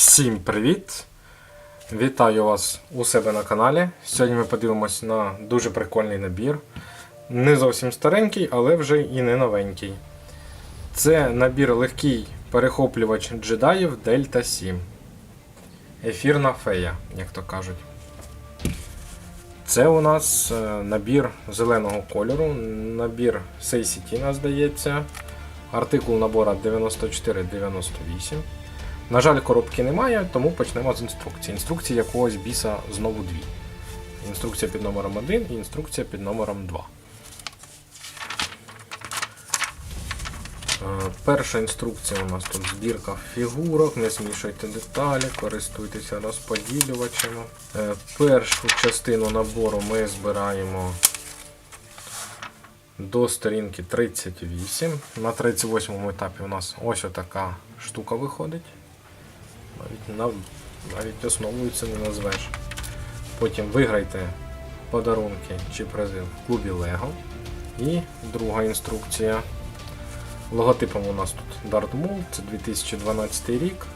Всім привіт! Вітаю вас у себе на каналі. Сьогодні ми подивимось на дуже прикольний набір. Не зовсім старенький, але вже і не новенький. Це набір легкий перехоплювач джедаїв Delta 7. Ефірна фея, як то кажуть. Це у нас е, набір зеленого кольору, набір Сейсітіна, здається. Артикул набора 9498. На жаль, коробки немає, тому почнемо з інструкції. Інструкції якогось біса знову дві. Інструкція під номером 1 і інструкція під номером 2. Е, Перша інструкція у нас тут збірка фігурок, не змішуйте деталі, користуйтеся розподілювачами. Е, Першу частину набору ми збираємо до сторінки 38. На 38 етапі у нас ось така штука виходить. Навіть, нав... навіть основою це не назвеш. Потім виграйте подарунки чи призи в клубі Lego. І друга інструкція. Логотипом у нас тут Darth Maul, це 2012 рік.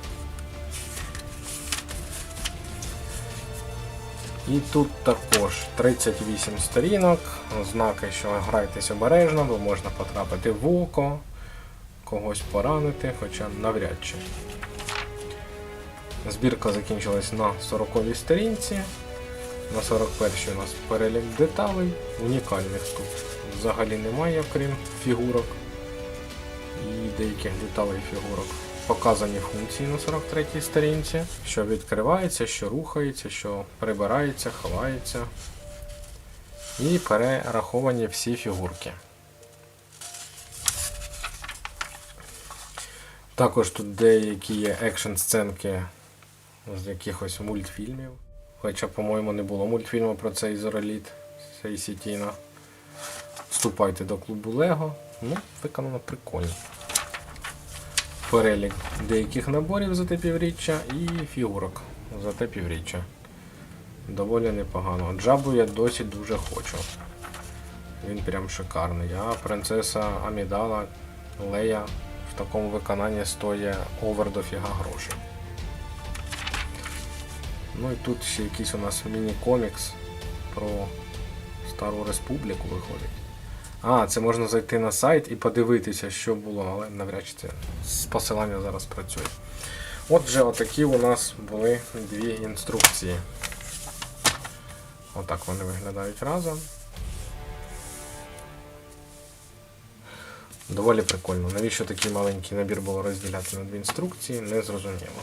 І тут також 38 сторінок, знаки, що грайтесь обережно, бо можна потрапити в око, когось поранити, хоча навряд чи. Збірка закінчилась на 40-й сторінці. На 41-й у нас перелік деталей. Унікальних тут взагалі немає, окрім фігурок і деяких деталей фігурок. Показані функції на 43-й сторінці, що відкривається, що рухається, що прибирається, ховається. І перераховані всі фігурки. Також тут деякі є екшн сценки з якихось мультфільмів. Хоча, по-моєму, не було мультфільму про цей зороліт цей Сітіна. Вступайте до клубу Лего. Ну, виконано прикольно. Перелік деяких наборів за те півріччя і фігурок за те півріччя. Доволі непогано. Джабу я досі дуже хочу. Він прям шикарний. А принцеса Амідала Лея в такому виконанні стоїть овер дофіга грошей. Ну і тут ще якийсь у нас міні-комікс про Стару Республіку виходить. А, це можна зайти на сайт і подивитися, що було, але навряд чи це з посилання зараз працює. Отже, отакі у нас були дві інструкції. Отак вони виглядають разом. Доволі прикольно. Навіщо такий маленький набір було розділяти на дві інструкції, не зрозуміло.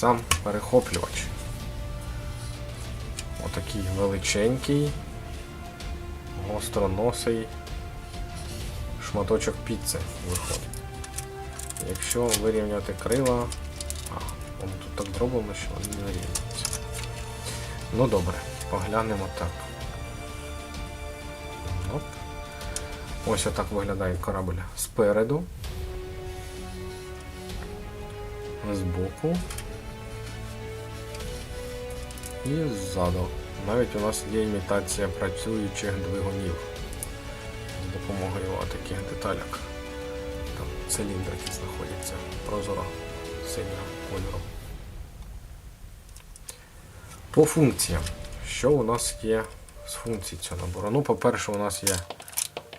Сам перехоплювач. Отакий величенький, гостроносий шматочок піци виходить. Якщо вирівняти крила, а, воно тут так зроблено, що вони не вирівнюються. Ну добре, поглянемо так. Оп. Ось отак виглядає корабль спереду, збоку і ззаду. Навіть у нас є імітація працюючих двигунів з допомогою таких деталяк. Там циліндрики знаходяться прозоро синього кольору. По функціям. Що у нас є з функцій цього набору? Ну, по-перше, у нас є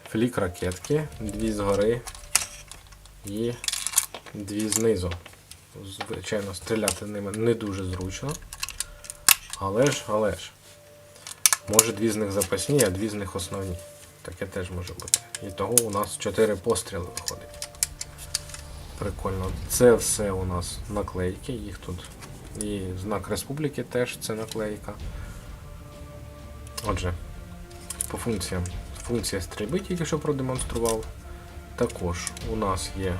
флік ракетки, дві згори і дві знизу. Звичайно, стріляти ними не дуже зручно. Але ж, але ж. Може дві з них запасні, а дві з них основні. Таке теж може бути. І того у нас 4 постріли виходить. Прикольно. Це все у нас наклейки, їх тут. І знак республіки теж це наклейка. Отже, по функціям. Функція стрільби тільки що продемонстрував. Також у нас є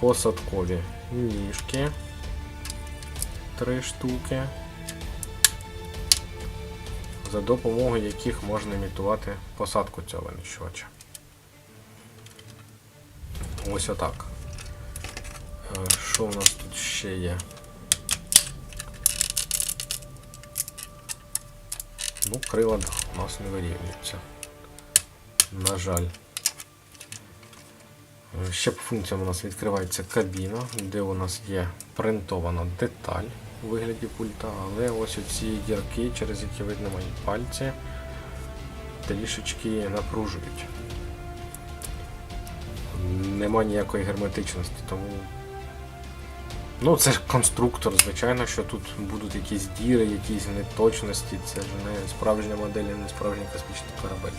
посадкові ніжки. Три штуки за допомогою яких можна імітувати посадку цього винищувача. Ось отак. Е, Що у нас тут ще є? Ну, крила у нас не вирівнюються. На жаль. Е, Ще по функціям у нас відкривається кабіна, де у нас є принтована деталь у вигляді пульта, але ось оці дірки, через які видно мої пальці, трішечки напружують. Нема ніякої герметичності, тому. Ну, це ж конструктор, звичайно, що тут будуть якісь діри, якісь неточності. Це ж не справжня модель, не справжній космічний корабель.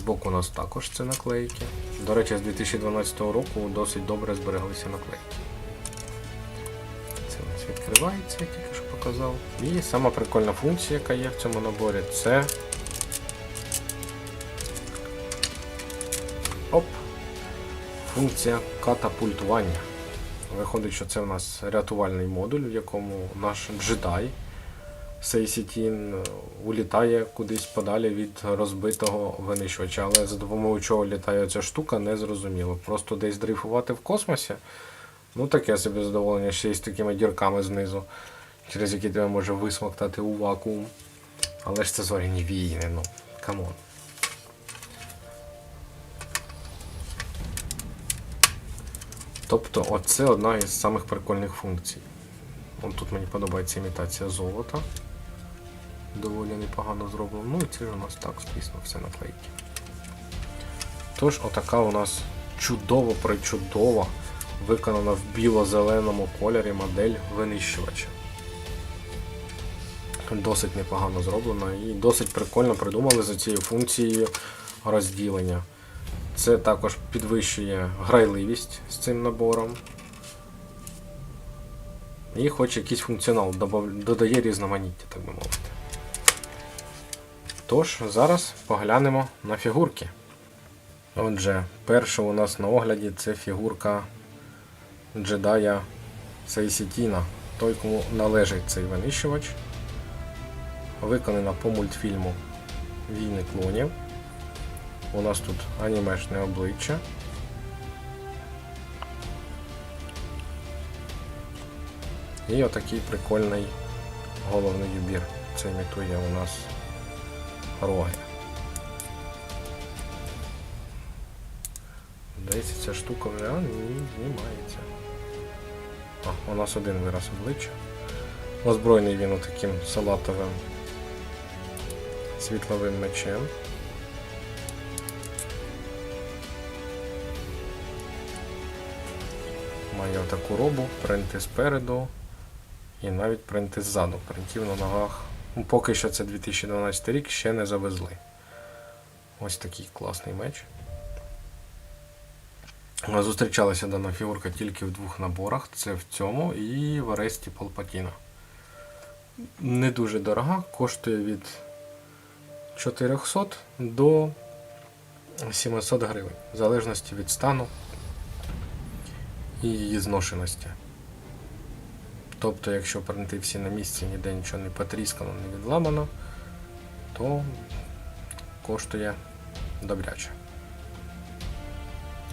Збоку у нас також це наклейки. До речі, з 2012 року досить добре збереглися наклейки. Це у нас відкривається, я тільки що показав. І сама прикольна функція, яка є в цьому наборі, це. Оп! Функція катапультування. Виходить, що це у нас рятувальний модуль, в якому наш джедай Сейсітін улітає кудись подалі від розбитого винищувача. Але за допомогою чого літає ця штука, не зрозуміло. Просто десь дрейфувати в космосі. Ну таке собі задоволення ще й з такими дірками знизу, через які тебе може висмоктати у вакуум. Але ж це зоряні війни, ну, камон. Тобто, оце одна із самих прикольних функцій. От тут мені подобається імітація золота. Доволі непогано зроблено. Ну і це ж у нас так, звісно, все наклейки. Тож, отака у нас чудово причудова, виконана в біло-зеленому кольорі модель винищувача. Досить непогано зроблена і досить прикольно придумали за цією функцією розділення. Це також підвищує грайливість з цим набором. І хоч якийсь функціонал додає різноманіття, так би мовити. Тож, зараз поглянемо на фігурки. Отже, перша у нас на огляді це фігурка джедая Сейсітіна, той, кому належить цей винищувач. Виконана по мультфільму Війни клонів. У нас тут анімешне обличчя. І отакий прикольний головний убір. Це імітує у нас роги. Здається, ця штука ні, знімається. А, у нас один вираз обличчя. Озброєний він таким салатовим світловим мечем. Має отаку робу, принти спереду і навіть принти ззаду. Принтів на ногах. Поки що це 2012 рік, ще не завезли. Ось такий класний меч. Зустрічалася дана фігурка тільки в двох наборах. Це в цьому і в Аресті Палпатіна. Не дуже дорога, коштує від 400 до 700 гривень, в залежності від стану і її зношеності. Тобто, якщо принти всі на місці, ніде нічого не потріскано, не відламано, то коштує добряче.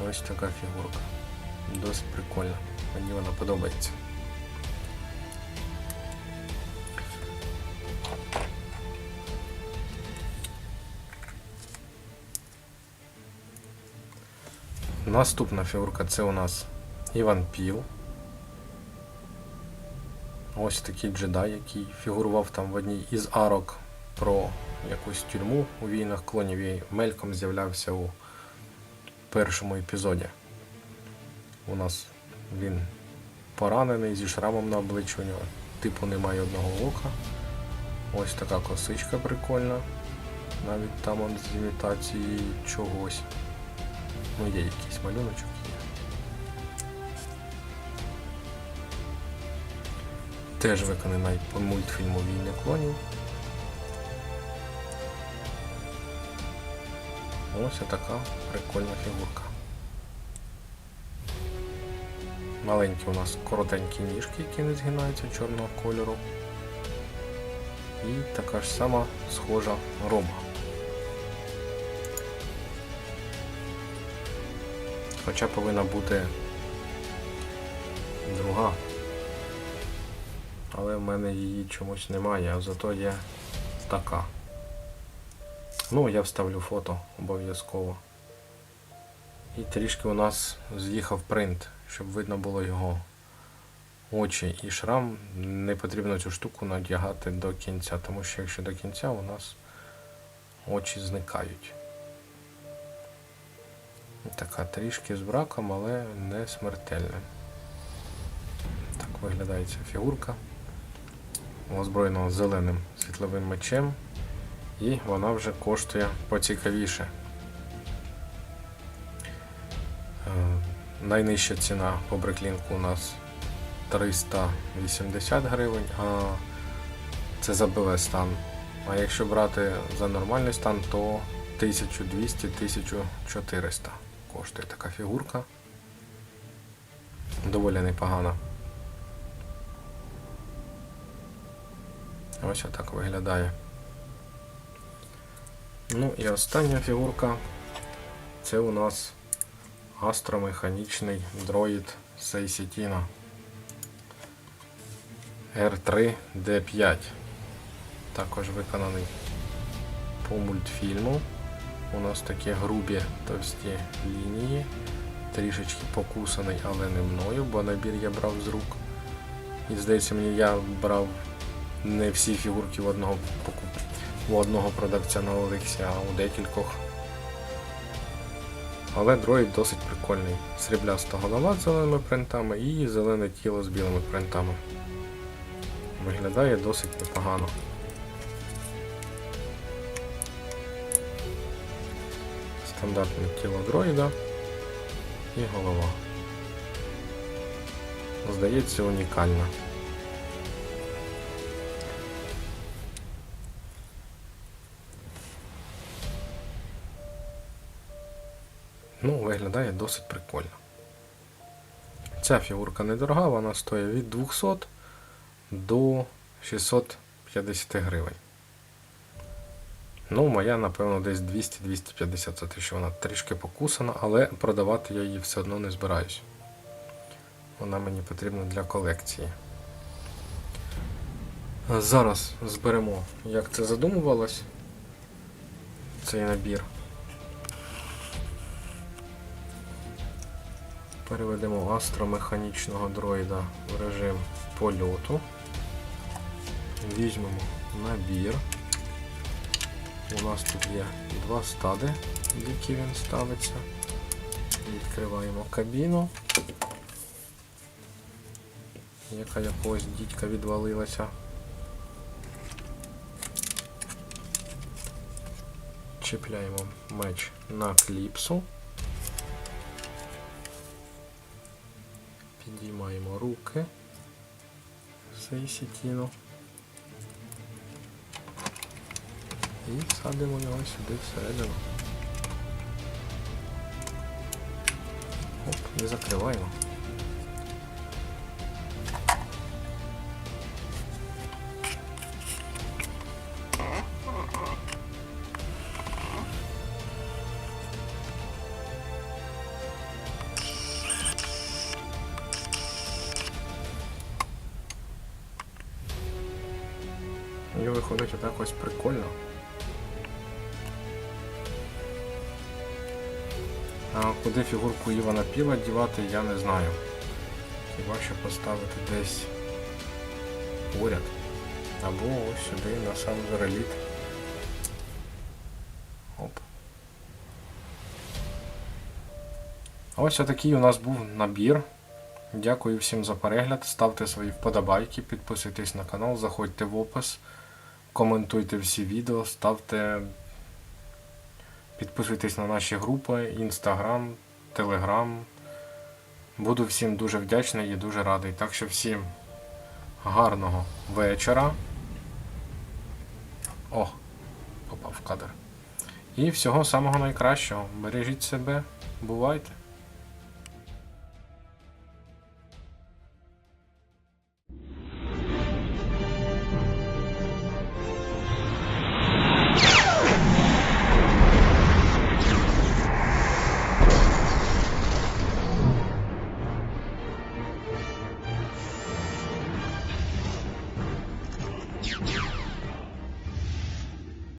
Ось така фігурка. Досить прикольна. Мені вона подобається. Наступна фігурка це у нас Іван Піл. Ось такий джедай, який фігурував там в одній із арок про якусь тюрму у війнах клонів і мельком з'являвся у першому епізоді. У нас він поранений зі шрамом на обличчі у нього. Типу немає одного ока. Ось така косичка прикольна. Навіть там он з імітації чогось. Ну, є якийсь малюночок Теж виконаний по мультфільму Війни клонів. Ось така прикольна фігурка. Маленькі у нас коротенькі ніжки, які не згинаються чорного кольору. І така ж сама схожа роба. Хоча повинна бути друга. Але в мене її чомусь немає, а зато є така. Ну, я вставлю фото обов'язково. І трішки у нас з'їхав принт, щоб видно було його очі і шрам. Не потрібно цю штуку надягати до кінця, тому що якщо до кінця у нас очі зникають. Така трішки з браком, але не смертельна. Так виглядає ця фігурка. Озброєна зеленим світловим мечем. І вона вже коштує поцікавіше. Е, Найнижча ціна по бреклінку у нас 380 гривень, а це за БВ стан. А якщо брати за нормальний стан, то 1200-1400 коштує така фігурка. Доволі непогана. Ось отак виглядає. Ну і остання фігурка це у нас астромеханічний дроїд Сейсітіна R3D5. Також виконаний по мультфільму. У нас такі грубі товсті лінії. Трішечки покусаний, але не мною, бо набір я брав з рук. І здається мені, я брав не всі фігурки в одного покупки у одного продавця на Олексі, а у декількох. Але дроїд досить прикольний. Срібляста голова з зеленими принтами і зелене тіло з білими принтами. Виглядає досить непогано. Стандартне тіло дроїда і голова. Здається, унікальна. Виглядає досить прикольно. Ця фігурка недорога, вона стоїть від 200 до 650 гривень. Ну, моя, напевно, десь 200-250 за те, що вона трішки покусана, але продавати я її все одно не збираюсь. Вона мені потрібна для колекції. Зараз зберемо, як це задумувалось, цей набір. Переведемо астромеханічного дроїда в режим польоту. Візьмемо набір. У нас тут є два стади, в які він ставиться. Відкриваємо кабіну, яка якогось дідька відвалилася. Чіпляємо меч на кліпсу. Підіймаємо руки Сейсітіну і садимо його сюди всередину. Оп, не закриваємо. І виходить отак ось прикольно. А куди фігурку Івана Піла дівати, я не знаю. Хіба що поставити десь поряд. Або ось сюди на сам вереліт. Оп. Ось отакий у нас був набір. Дякую всім за перегляд. Ставте свої вподобайки, підписуйтесь на канал, заходьте в опис, коментуйте всі відео, ставте. Підписуйтесь на наші групи, інстаграм, телеграм. Буду всім дуже вдячний і дуже радий. Так що всім гарного вечора. О, попав в кадр. І всього самого найкращого. Бережіть себе, бувайте!